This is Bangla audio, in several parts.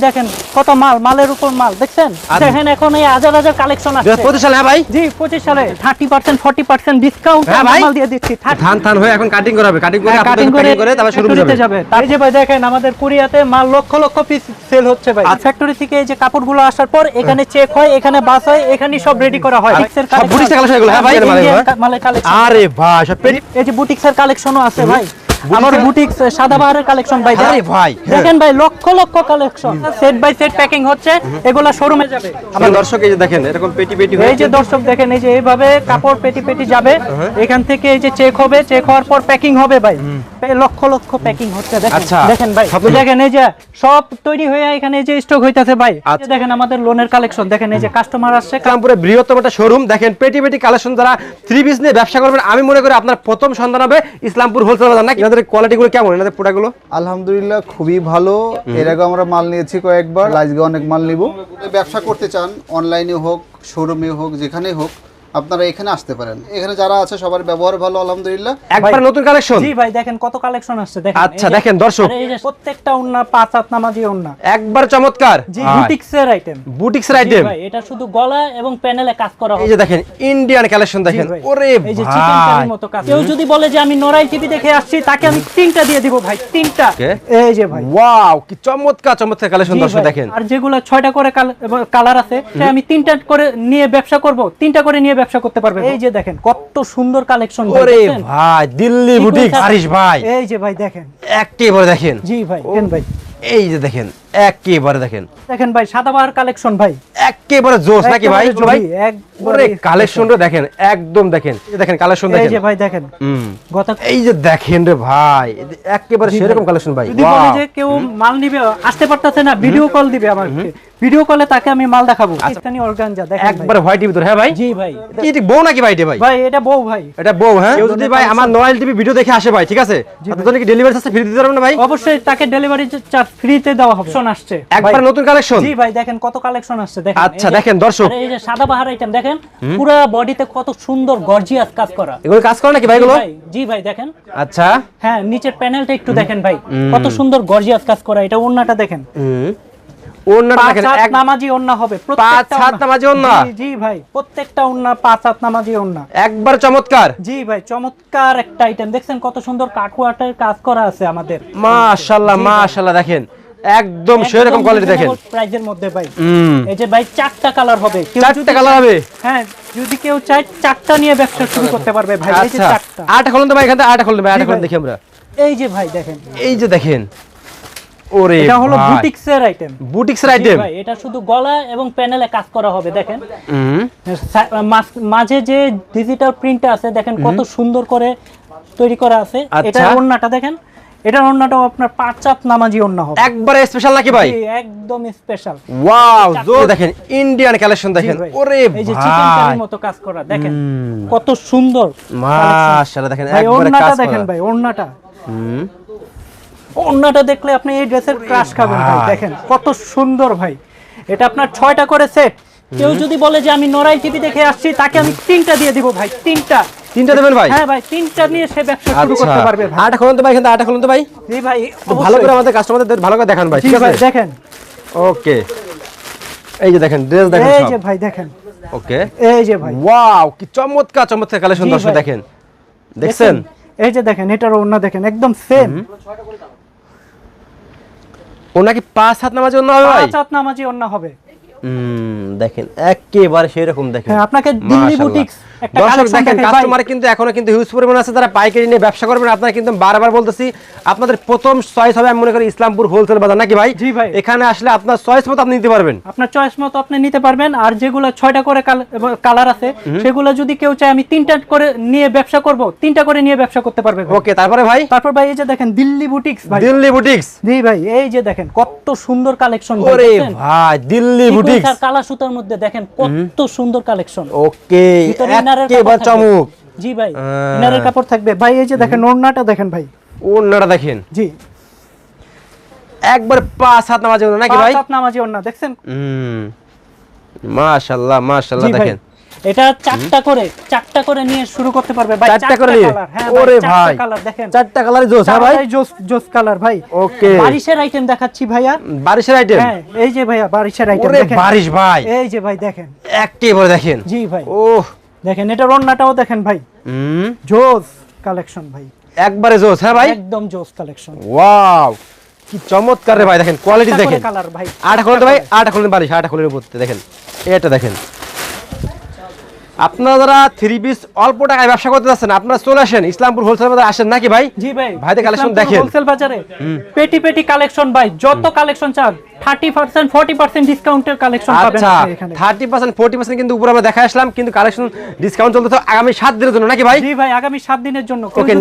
দেখেন কত মাল মালের উপর মাল দেখছেন? দেখেন এখন এই হাজার হাজার কালেকশন আছে পঁচিশ সালে হ্যাঁ ভাই? জি পঁচিশ সালে। Thirty percent forty percent discount হ্যাঁ মাল দিয়ে দিচ্ছি। ধান ধান হয়ে এখন কাটিং করা হবে কাটিং করে কাটিং করে তারপর শুরু factory তে যাবে। এই যে ভাই দেখেন আমাদের কোরিয়াতে মাল লক্ষ লক্ষ পিস সেল হচ্ছে ভাই। আচ্ছা। ফ্যাক্টরি থেকে এই যে কাপড়গুলো আসার পর এখানে চেক হয় এখানে বাস হয় এখানে সব রেডি করা হয়। বুটিক্সের বুটিক্সের হ্যাঁ ভাই। মালের কালেকশন আরে ভাই সব এই যে বুটিক্সের কালেকশনও আছে ভাই। আমার বুটিক্স সাদাবাহারের কালেকশন ভাই আরে ভাই, দেখেন ভাই লক্ষ লক্ষ collection set by set packing হচ্ছে এগুলা শোরুমে যাবে। আমার দর্শক এই যে দেখেন এরকম পেটি পেটি হয়ে এই যে দর্শক দেখেন এই যে এইভাবে কাপড় পেটি পেটি যাবে। হ্যাঁ। এখান থেকে এই যে চেক হবে চেক হওয়ার পর প্যাকিং হবে ভাই। এই লক্ষ লক্ষ প্যাকিং হচ্ছে দেখেন আচ্ছা। দেখেন ভাই। সব- দেখেন এই যে সব তৈরি হয়ে এখানে এই যে স্টক হইতাছে ভাই। এই আচ্ছা। দেখেন আমাদের লোনের কালেকশন দেখেন এই যে কাস্টমার আসছে। ইসলামপুরে বৃহত্তম একটা শোরুম দেখেন পেটি পেটি কালেকশন যারা থ্রি পিস নিয়ে ব্যবসা করবেন আমি মনে করি আপনার প্রথম সন্ধান হবে ইসলামপুর হোলসেল বাজার না এনাদের কোয়ালিটিগুলো কেমন? এনাদের প্রোডাক্টগুলো আলহামদুলিল্লাহ খুবই ভালো। এর আগে আমরা মাল নিয়েছি কয়েকবার। লাইজগে অনেক মাল নিব। ব্যবসা করতে চান অনলাইনে হোক শোরুমে হোক যেখানে হোক আপনারা এখানে আসতে পারেন। এখানে যারা আছে সবার ব্যবহার ভালো আলহামদুলিল্লাহ। একবার নতুন কালেকশন জি ভাই দেখেন কত কালেকশন আসছে। দেখেন আচ্ছা, দেখেন, দর্শক। এই যে প্রত্যেকটা উন্না পাঁচ হাত নামাজি উন্না একবার চমৎকার। জি বুটিক্স এর আইটেম বুটিক্সের আইটেম ভাই এটা শুধু গলা এবং প্যানেলে কাজ করা হয় এই যে দেখেন ইন্ডিয়ান কালেকশন দেখেন। ওরে এই যে চিকেন কারির মতো কাজ। কেউ যদি বলে যে আমি নরাই টিভি দেখে আসছি তাকে আমি তিনটা দিয়ে দিব ভাই তিনটা। এই যে ভাই। ওয়াও কি চমৎকার চমৎকার কালেকশন দর্শক দেখেন। আর যেগুলো ছয়টা করে কালার আছে সে আমি তিনটা করে নিয়ে ব্যবসা করব তিনটা করে নিয়ে ব্যবসা করতে পারবে এই যে দেখেন কত সুন্দর কালেকশন ওরে ভাই দিল্লি বুটিক হারিস ভাই। এই যে ভাই দেখেন। একেবারে দেখেন। জি ভাই কেন ভাই? এই যে দেখেন একেবারে দেখেন। দেখেন ভাই সাদাবাহার কালেকশন ভাই। একেবারে জোস নাকি ভাই? ভাই একবারে। কালেকশনটা দেখেন একদম দেখেন। দেখেন কালেকশন এই যে ভাই দেখেন। এই যে দেখেন রে ভাই একেবারে সেরকম কালেকশন ভাই যদি বলে যে কেউ মাল নিবে আসতে পারতেছে না ভিডিও কল দিবে আমাকে। ভিডিও কলে তাকে আমি মাল দেখাবো। পাকিস্তানি অর্গানজা দেখেন ভাই। একবারে হোয়াইট ভিতর হ্যাঁ ভাই? জি ভাই। কি এটি বউ নাকি ভাই এটা ভাই? ভাই এটা বউ ভাই। এটা বউ হ্যাঁ? কেউ যদি ভাই আমার নয়েল টিভি ভিডিও দেখে আসে ভাই ঠিক আছে? জন্য কি ডেলিভারি চার্জ ফ্রি দিতে পারবেন না ভাই? অবশ্যই তাকে ডেলিভারি চার্জ ফ্রিতে দেওয়া হবে। শোন আসছে। একবার নতুন কালেকশন জি ভাই দেখেন কত কালেকশন আসছে দেখেন। আচ্ছা, দেখেন, দর্শক। এই যে সাদা বাহার আইটেম দেখেন পুরো বডিতে কত সুন্দর গর্জিয়াস কাজ করা। এগুলো কাজ করে নাকি ভাই এগুলো? জি ভাই দেখেন। আচ্ছা। হ্যাঁ নিচের প্যানেলটা একটু দেখেন ভাই কত সুন্দর গর্জিয়াস কাজ করা এটা ওন্নাটা দেখেন। ওন্নাটা দেখেন এক নামাজি ওন্না হবে পাঁচ হাত নামাজি ওন্না? জি, জি ভাই প্রত্যেকটা ওন্না পাঁচ হাত নামাজি ওন্না একবার চমৎকার। জি ভাই চমৎকার একটা আইটেম দেখছেন কত সুন্দর কাঠুয়াটের কাজ করা আছে আমাদের। মাশাআল্লাহ মাশাআল্লাহ দেখেন। একদম সেরকম কোয়ালিটি দেখেন। প্রাইজের মধ্যে ভাই। এই যে ভাই চারটা কালার হবে। চারটে কালার হবে? হ্যাঁ যদি কেউ চায় চারটা নিয়ে ব্যবসা শুরু করতে পারবে ভাই। এই যে আচ্ছা চারটা। আটা খুলুন তো ভাই এখান থেকে আটা খুলুন ভাই আটা খুলুন দেখি আমরা। এই যে ভাই দেখেন। এই যে দেখেন। ওরে এটা হলো ভাই। বুটিক্স এর আইটেম বুটিক্সের আইটেম ভাই এটা শুধু গলা এবং প্যানেলে কাজ করা হবে দেখেন। মাঝে যে ডিজিটাল প্রিন্ট আছে দেখেন কত সুন্দর করে তৈরি করা আছে। আচ্ছা। এটা ওন্নাটা দেখেন। এটার ওন্নাটাও আপনার পাঁচ চাপ নামাজি ওন্না হবে। একবারে স্পেশাল নাকি ভাই? একদম স্পেশাল ওয়াও জো দেখেন ইন্ডিয়ান কালেকশন দেখেন। ওরে এই যে চিকেন ভাই। কারির মতো কাজ করা দেখেন। কত সুন্দর মাশাআল্লাহ দেখেন ভাই একবারে কাজ দেখেন ভাই ওন্নাটা হুম। ওন্নাটা দেখলে আপনি এই ড্রেসের ক্রাশ খাবেন ভাই ভাই। দেখেন কত সুন্দর ভাই। এটা আপনার ছয়টা করে সেট কেউ যদি বলে যে আমি নরাই টিভি দেখে আসছি তাকে আমি তিনটা দিয়ে দিব ভাই তিনটা। তিনটা দেবেন ভাই? হ্যাঁ ভাই তিনটা নিয়ে সে ব্যবসা শুরু আচ্ছা। করতে পারবে ভাই। আটা খুলুন তো ভাই এখান আটা খুলুন তো ভাই। জি ভাই ভালো করে আমাদের কাস্টমারদের ভালো করে দেখান ভাই ঠিক আছে? দেখেন। ওকে এই যে দেখেন ড্রেস দেখেন এই যে ভাই দেখেন। ওকে এই যে ভাই। ওয়াও কি চমৎকার চমৎকার কালেকশন দর্শক। দেখেন। দেখছেন? এই যে দেখেন এটার ওন্না দেখেন একদম সেম ও নাকি পাঁচ হাত নামাজ জন্য হবে ভাই? পাঁচ হাত নামাজি ওন্না হবে। হুম দেখেন একেবারে সেই রকম দেখেন। হ্যাঁ, আপনাকে দিল্লি। বুটিক্স দর্শক দেখেন কাস্টমার কিন্তু এখনও কিন্তু হিউজ পরিমাণ আছে যারা পাইকারি নিয়ে ব্যবসা করবেন আপনারা কিন্তু বারবার বলতেছি আপনাদের প্রথম চয়েস হবে আমি মনে করি ইসলামপুর হোলসেল বাজার নাকি ভাই? জি ভাই। এখানে আসলে আপনার চয়েস মতো আপনি নিতে পারবেন। আপনার চয়েস মতো আপনি নিতে পারবেন আর যেগুলো ছয়টা করে কালার আছে সেগুলো যদি কেউ চায় আমি তিনটা করে নিয়ে ব্যবসা করব তিনটা করে নিয়ে ব্যবসা করতে পারবে ওকে তারপরে ভাই? তারপর ভাই এই যে দেখেন দিল্লি বুটিক্স ভাই। দিল্লি বুটিক্স জি ভাই এই যে দেখেন কত সুন্দর কালেকশন ওরে ভাই দিল্লি বুটিক্স কালা সুতার মধ্যে দেখেন কত সুন্দর কালেকশন ওকে ইনারের কাপড়। চমক জি ভাই ইনারের কাপড় থাকবে। ভাই এই যে দেখেন ওড়নাটা দেখেন ভাই। ওনারা দেখেন। জি। একবার পাঁচ হাত নামাজ জন্য নাকি ভাই? পাঁচ হাত নামাজি ওড়না দেখছেন? হুম। মাশাআল্লাহ মাশাআল্লাহ দেখেন। এটা চারটা করে চারটা করে নিয়ে শুরু করতে পারবে। ভাই চারটা করে কালার হ্যাঁ ওরে ভাই। কালার দেখেন। চারটা কালারই জোস হ্যাঁ ভাই? জোস জোস কালার ভাই। ওকে। বারিশের আইটেম দেখাচ্ছি ভাইয়া। বারিশের আইটেম হ্যাঁ এই যে ভাইয়া বারিশের আইটেম দেখেন। ওরে বারিশ ভাই। এই যে ভাই দেখেন। একেবারে দেখেন। জি ভাই। ওহ দেখেন এটা রন্নাটাও দেখেন ভাই। হুম। জোস কালেকশন ভাই। একবারে জোস হ্যাঁ ভাই? একদম জোস কালেকশন। ওয়াও কি চমৎকার রে ভাই দেখেন কোয়ালিটি দেখেন। কালার ভাই। আটা খুলেন ভাই আটা খুলেন বাড়ি আটা খুলেন উপরে দেখেন। এটা দেখেন। আপনারা যারা থ্রি পিস অল্প টাকায় ব্যবসা করতে যাচ্ছেন আপনারা চলে আসেন ইসলামপুর হোলসেল বাজারে আসেন নাকি ভাই? জি ভাই ভাইদের কালেকশন দেখেন। হোলসেল বাজারে পেটি পেটি কালেকশন ভাই যত কালেকশন চান থার্টি পার্সেন্ট ফর্টি পার্সেন্ট ডিসকাউন্টের কালেকশন পাবেন আচ্ছা আপনি এখানে। থার্টি পার্সেন্ট ফোর্টি পার্সেন্ট কিন্তু উপরে আমরা দেখা আসলাম কিন্তু কালেকশন ডিসকাউন্ট চলতে আগামী সাত দিনের জন্য নাকি ভাই? জি ভাই আগামী সাত দিনের জন্য। ওকে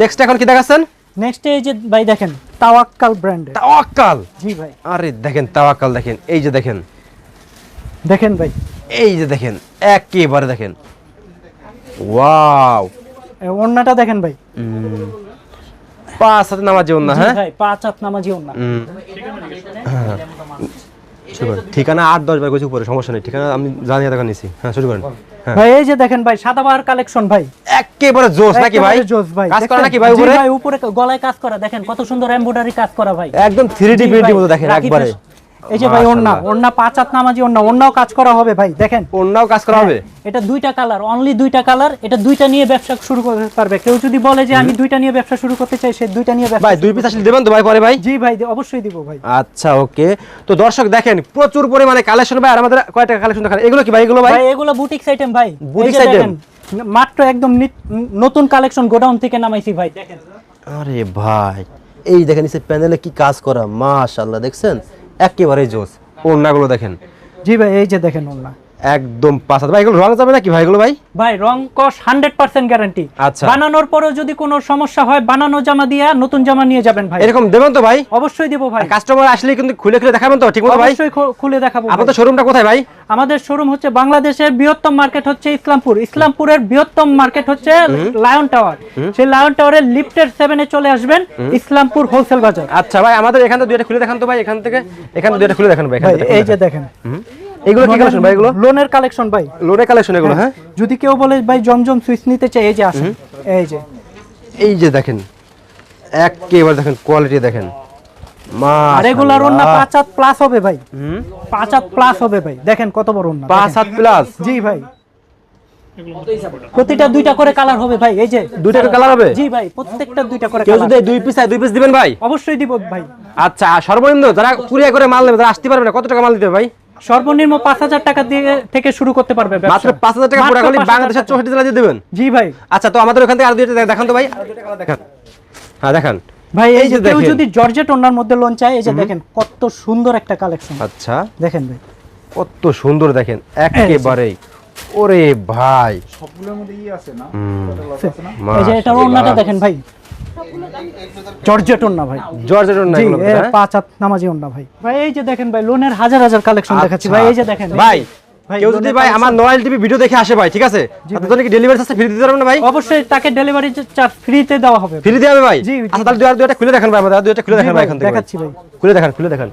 নেক্সট এখন কি দেখাচ্ছেন? নেক্সট এই যে ভাই দেখেন তাওয়াক্কাল ব্র্যান্ডের তাওয়াক্কাল? জি ভাই। আরে দেখেন তাওয়াক্কাল দেখেন এই যে দেখেন। দেখেন ভাই এই যে দেখেন একেবারে দেখেন। ওয়াও। এ, ওড়নাটা দেখেন ভাই। পাঁচ হাতে নামাজ জীবন না জি হ্যাঁ? পাঁচ হাত নামাজি। হ্যাঁ। শুরু করেন। ঠিকানা আট দশ বার উপরে সমস্যা নেই। ঠিকানা আমি জানি দেখা নিছি। হ্যাঁ শুরু করেন। হ্যাঁ। ভাই এই যে দেখেন ভাই সাদাবাহার কালেকশন ভাই। একেবারে জোস নাকি ভাই? জোস ভাই। কাজ করা নাকি ভাই উপরে? ভাই উপরে গলায় কাজ করা। দেখেন কত সুন্দর এমব্রয়ডারি কাজ করা ভাই। একদম থ্রি ডি জি প্রিন্টের মতো দেখেন একবারে। এই যে ভাই মাশাআল্লাহ। পাঁচ হাত নামাজি কাজ করা হবে ভাই দেখেন। কাজ করা হবে? হ্যাঁ, এটা দুইটা কালার অনলি দুইটা কালার এটা দুইটা নিয়ে ব্যবসা শুরু করতে পারবে। কেউ যদি বলে যে আমি দুইটা নিয়ে ব্যবসা শুরু করতে চাই সে দুইটা নিয়ে ব্যবসা ভাই দুই পিস আসলে দেবেন তো ভাই পরে ভাই? জি ভাই অবশ্যই দিব ভাই। আচ্ছা ওকে। তো দর্শক দেখেন প্রচুর পরিমাণে কালেকশন ভাই আর আমাদের কয়টা কালেকশন দেখান এগুলো কি ভাই এগুলো ভাই? এগুলো বুটিক্স আইটেম ভাই। Item? দেখেন, মাত্র একদম নতুন কালেকশন গোডাউন থেকে নামাইছি ভাই দেখেন। আরে ভাই এই দেখেন এই প্যানেলে কি কাজ করা মাশাআল্লাহ দেখছেন? একেবারে জোস। ওড়নাগুলো দেখেন। জি ভাই এই যে দেখেন ওড়না। একদম পাঁচ হাত ভাই এগুলো রং যাবে নাকি ভাই? এগুলো ভাই? ভাই রং কস হান্ড্রেড পার্সেন্ট গ্যারান্টি আচ্ছা। বানানোর পরেও যদি কোনো সমস্যা হয় বানানো জামা দিয়ে নতুন জামা নিয়ে যাবেন ভাই। এরকম দেবেন তো ভাই? অবশ্যই দিব ভাই। কাস্টমার আসলে কিন্তু খুলে খুলে দেখাবেন তো ঠিক মতো ভাই? অবশ্যই খুলে দেখাবো আপনাদের শোরুমটা কোথায় ভাই? আমাদের শোরুম হচ্ছে বাংলাদেশের বৃহত্তম মার্কেট হচ্ছে ইসলামপুর। ইসলামপুরের বৃহত্তম মার্কেট হচ্ছে লায়ন টাওয়ার সেই লায়ন টাওয়ারের লিফটের সেভেনে চলে আসবেন ইসলামপুর হোলসেল বাজার। আচ্ছা ভাই আমাদের এখান থেকে দুইটা খুলে দেখান তো ভাই এখান থেকে এখান থেকে দুইটা খুলে দেখান ভাই এখান এই যে দেখেন। এগুলো কি কালেকশন ভাই এগুলো? লোনের কালেকশন ভাই। লোনের কালেকশন এগুলো হ্যাঁ। যদি কেউ বলে ভাই জমজম সুইচ নিতে চাই এই যে আসুন। এই যে। এই যে দেখেন একেবারে দেখেন কোয়ালিটি দেখেন। আর রেগুলার ওন্না পাঁচ হাত প্লাস হবে ভাই। পাঁচ হাত প্লাস হবে ভাই। দেখেন কত বড় ওন্না পাঁচ হাত প্লাস জি ভাই। প্রতিটা দুইটা করে কালার হবে ভাই এই যে। দুইটা colour হবে? জি ভাই প্রত্যেকটা দুইটা করে কেউ যদি দুই পিস দুই পিস দিবেন ভাই? অবশ্যই দিব ভাই। আচ্ছা সর্বনিম্ন যারা কুরিয়া করে মাল নেবে তারা আসতে পারবে না। কত টাকা মাল দিতে হবে ভাই? সর্বনিম্ন পাঁচ হাজার টাকা দিয়ে থেকে শুরু করতে পারবে মাত্র পাঁচ হাজার টাকা মাত্র পুরো খালি বাংলাদেশের টাকা। চৌষট্টি জেলা দিয়ে দেবেন? জি ভাই। আচ্ছা তো আমাদের ওখান থেকে আর দুইটা দেখান তো ভাই। দেখান। হ্যাঁ দেখান। ভাই এই যে কেউ যদি জর্জেট ওনার মধ্যে লোন চায় এই যে দেখেন কত সুন্দর একটা কালেকশন আচ্ছা। দেখেন ভাই। কত সুন্দর দেখেন। একেবারেই। ওরে ভাই। হুম, এই যে এটা মাশাআল্লাহ। দেখেন ভাই। জর্জেট ওন্না ভাই। না এগুলো হ্যাঁ? পাঁচ হাত নামাজি ওন্না ভাই। ভাই এই যে দেখেন ভাই লোনের হাজার হাজার কালেকশন দেখাচ্ছি ভাই এই যে দেখেন। আচ্ছা। ভাই ভাই, কেউ যদি ভাই আমার নয়েল টিভি ভিডিও দেখে আসে ভাই ঠিক আছে? তাদের কি ডেলিভারি চার্জ ফ্রি দিতে পারবেন ভাই? অবশ্যই তাকে ডেলিভারি চার্জ ফ্রিতে দেওয়া হবে ফ্রি দিয়ে হবে ভাই? জি, জি। আচ্ছা তাহলে দুই দুইটা খুলে দেখান ভাই আমাদের দুইটা খুলে দেখান ভাই ভাই, এখান থেকে দেখাচ্ছি ভাই। খুলে দেখান খুলে দেখান।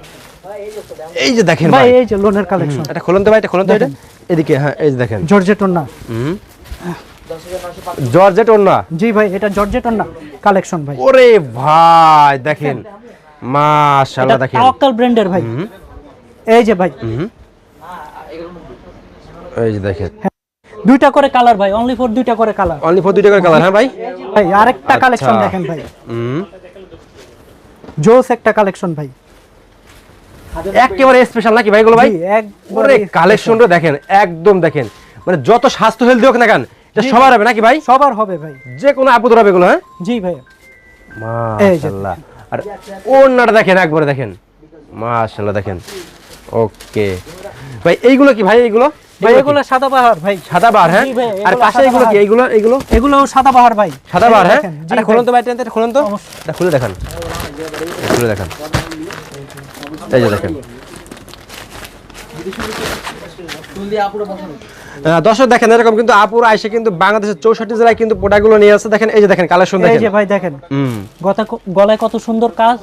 এই যে দেখেন ভাই এই যে লোনের কালেকশন এটা খুলুন তো ভাই এটা খুলুন তো এটা। এদিকে হ্যাঁ এই যে দেখেন। জর্জেট ওন্না হুম। জর্জেট ওর জি ভাই এটা জর্জেট ওন্না কালেকশন ভাই। ওরে ভাই দেখেন। মাশাআল্লাহ দেখেন। তাওয়াক্কাল ব্র্যান্ডের ভাই। এই যে ভাই। এই যে দেখেন। দুইটা করে কালার ভাই অনলি ফর দুইটা করে কালার অনলি ফর দুইটা করে কালার হ্যাঁ ভাই? ভাই আরেকটা আচ্ছা। কালেকশন দেখেন ভাই। হুম। জোস একটা কালেকশন ভাই। একেবারে স্পেশাল নাকি ভাই এগুলো ভাই? ওরে কালেকশনটা দেখেন একদম দেখেন। মানে যত স্বাস্থ্য হেলদি হোক না কেন এটা সবার হবে নাকি ভাই? সবার হবে ভাই। যে কোনো আপদ হবে এগুলো হ্যাঁ? জি ভাই। মাশাআল্লাহ আর ওন্নাটা দেখেন একবারে দেখেন। মাশাআল্লাহ দেখেন। ওকে। ভাই এইগুলো কি ভাই এইগুলো? ভাই এগুলো সাদা বাহার ভাই। সাদা বার হ্যাঁ? আর পাশে এগুলো কি? এইগুলো এইগুলো? এগুলো সাদা বাহার ভাই। সাদা এই হ্যাঁ এটা খুলুন তো ভাই টেনটা খুলুন তো। এটা খুলে দেখান। খুলে দেখান। এই যে দেখেন। দর্শক দেখেন এরকম কিন্তু আপুর আইসে কিন্তু বাংলাদেশের চৌষট্টি জেলায় কিন্তু প্রোডাক্টগুলো নিয়ে আসছে। দেখেন এই যে দেখেন কালেকশন এই যে ভাই দেখেন গলায় কত সুন্দর কাজ।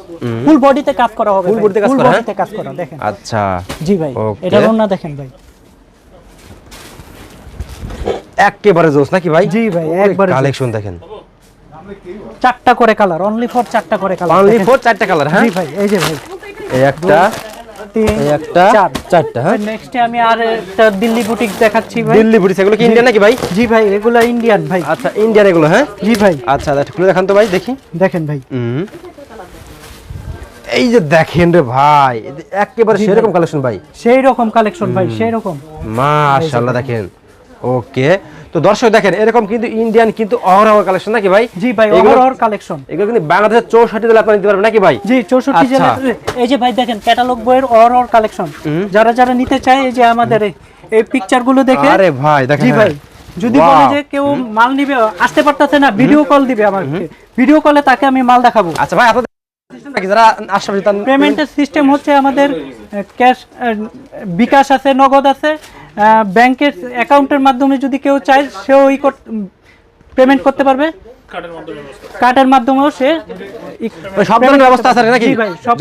ফুল বডিতে কাজ করা হবে Full ভাই, body তে কাজ করা, হ্যাঁ? কাজ করা দেখেন। আচ্ছা। জি ভাই এটা রন্না দেখেন ভাই। একেবারে জোস নাকি ভাই? জি ভাই, একবারে কালেকশন দেখেন। চারটা করে কালার অনলি ফর চারটা করে কালার অনলি ফোর চারটা কালার হ্যাঁ? জি ভাই এই যে ভাই। এই একটা। তিন একটা চার। চারটা হ্যাঁ? নেক্সটে আমি আর একটা দিল্লি বুটিক দেখাচ্ছি ভাই। দিল্লি বুটিস এগুলো কি ইন্ডিয়ান নাকি ভাই? জি ভাই এগুলা ইন্ডিয়ান ভাই। আচ্ছা ইন্ডিয়ান এগুলো হ্যাঁ? জি ভাই। আচ্ছা একটু খুলে দেখান তো ভাই দেখি। দেখেন ভাই। হুম। এই যে দেখেন রে ভাই একেবারে সেরকম কালেকশন ভাই। সেই রকম কালেকশন ভাই সেই রকম মাশাআল্লাহ দেখেন। ওকে তো দর্শক দেখেন এরকম কিন্তু ইন্ডিয়ান কিন্তু অহরহ কালেকশন নাকি ভাই? জি ভাই ওভারঅল কালেকশন এগুলো কিন্তু বাংলাদেশের চৌষট্টি জেলা আপনারা নিতে পারবেন নাকি ভাই? জি চৌষট্টি আচ্ছা। জেলার এই যে ভাই দেখেন ক্যাটালগ বইয়ের ওভারঅল কালেকশন যারা যারা নিতে চায় এই যে আমাদের এই- এই পিকচারগুলো দেখে আরে ভাই দেখেন জি ভাই হ্যাঁ। যদি বলে যে কেউ মাল নিবে আসতে পারতেছে না ভিডিও কল দিবে আমাকে। ভিডিও কলে তাকে আমি মাল দেখাবো। আচ্ছা ভাই আপনাদের পেমেন্টের সিস্টেম হচ্ছে আমাদের ক্যাশ বিকাশ আছে নগদ আছে। ব্যাংকের অ্যাকাউন্টের মাধ্যমে যদি কেউ চায় সেও ই পেমেন্ট করতে পারবে। কার্ডের মাধ্যমেও সে সব ধরনের ব্যবস্থা আছে নাকি?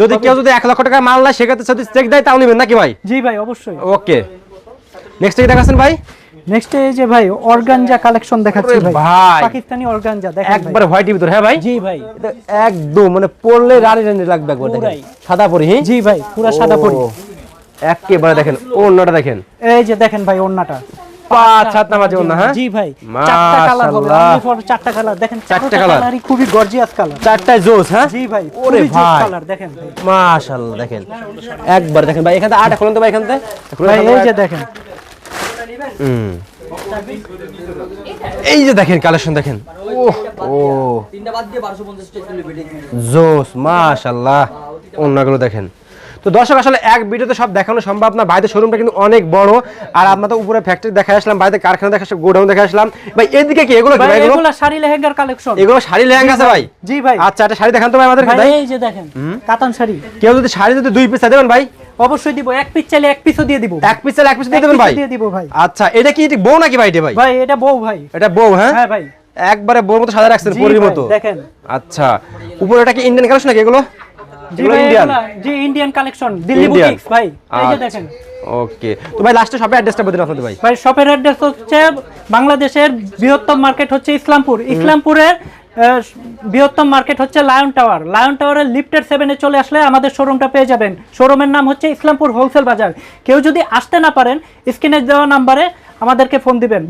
যদি কেউ যদি এক লক্ষ টাকা মাল নেয় সেক্ষেত্রে যদি চেক দেয় তাও নেবেন নাকি ভাই? জি ভাই অবশ্যই। ওকে। নেক্সট কি দেখাচ্ছেন ভাই। নেক্সট এই যে ভাই অর্গানজা কালেকশন দেখাচ্ছি ভাই। ভাই। পাকিস্তানি অর্গানজা দেখেন একবার হোয়াইটের ভিতর হ্যাঁ ভাই? জি ভাই। একদম মানে পড়লে রানি রানি লাগবে একবার দেখেন। সাদা পরি জি ভাই পুরো সাদা পরি। একেবারে দেখেন অন্যটা দেখেন। এই যে দেখেন ভাই ওন্নাটা পাঁচ হাত নামাজে হ্যাঁ? জি ভাই চারটা কালার হবে। চারটা কালার দেখেন চারটা চারটা কালারই খুবই গর্জিয়াস কালার। চারটায় জোস হ্যাঁ? জি ভাই ওরে ভাই। কালার দেখেন মাশাআল্লাহ দেখেন। একবার দেখেন ভাই এখান থেকে আটা খুলুন তো ভাই এখান থেকে ভাই এই যে দেখেন। হুম। এই যে দেখেন কালেকশন দেখেন। ও। ও জোস মাশাআল্লাহ। অন্যগুলো দেখেন। তো দর্শক আসলে এক ভিডিওতে সব দেখানো সম্ভব না। বাইরের শোরুমটা কিন্তু অনেক বড়। আর আমরা তো উপরে ফ্যাক্টরি দেখা আসলাম বাইরে কারখানা দেখা আসলাম গোডাউন দেখা আসলাম। ভাই এদিকে কি এগুলো এগুলো? শাড়ি লেহেঙ্গার কালেকশন এগুলো শাড়ি লেহেঙ্গা আছে ভাই। জি ভাই। আচ্ছা একটা শাড়ি দেখান তো ভাই আমাদেরকে ভাই এই যে দেখেন কাতান শাড়ি। কেউ যদি শাড়ি যদি দুই পিস দেবেন ভাই? অবশ্যই দিব এক পিস চাইলে এক পিসও দিয়ে দিব। এক পিস চাইলে এক পিস দিয়ে দেবেন ভাই? দিয়ে দিব ভাই। আচ্ছা এটা কি এটি বউ নাকি ভাই এটা ভাই? ভাই এটা বউ ভাই। এটা বউ হ্যাঁ? হ্যাঁ ভাই। একবারে বউর মতো সাদা রাখছেন পরির মতো। দেখেন। আচ্ছা উপরে এটা কি ইন্ডিয়ান কালেকশন নাকি এগুলো? এগুলো ইন্ডিয়ান জি ইন্ডিয়ান কালেকশন দিল্লি বুটিক্স ভাই এই যে আচ্ছা। দেখেন। ওকে তো ভাই লাস্টে সবে অ্যাড্রেসটা বলে দিন আপনাদের ভাই? ভাই শপের অ্যাড্রেস হচ্ছে বাংলাদেশের বৃহত্তম মার্কেট হচ্ছে ইসলামপুর। ইসলামপুরের বৃহত্তম মার্কেট হচ্ছে লায়ন টাওয়ার লায়ন টাওয়ারের লিফটের সেভেনে চলে আসলে আমাদের শোরুমটা পেয়ে যাবেন। শোরুমের নাম হচ্ছে ইসলামপুর হোলসেল বাজার কেউ যদি আসতে না পারেন স্ক্রিনে দেওয়া নাম্বারে আমাদেরকে ফোন দিবেন।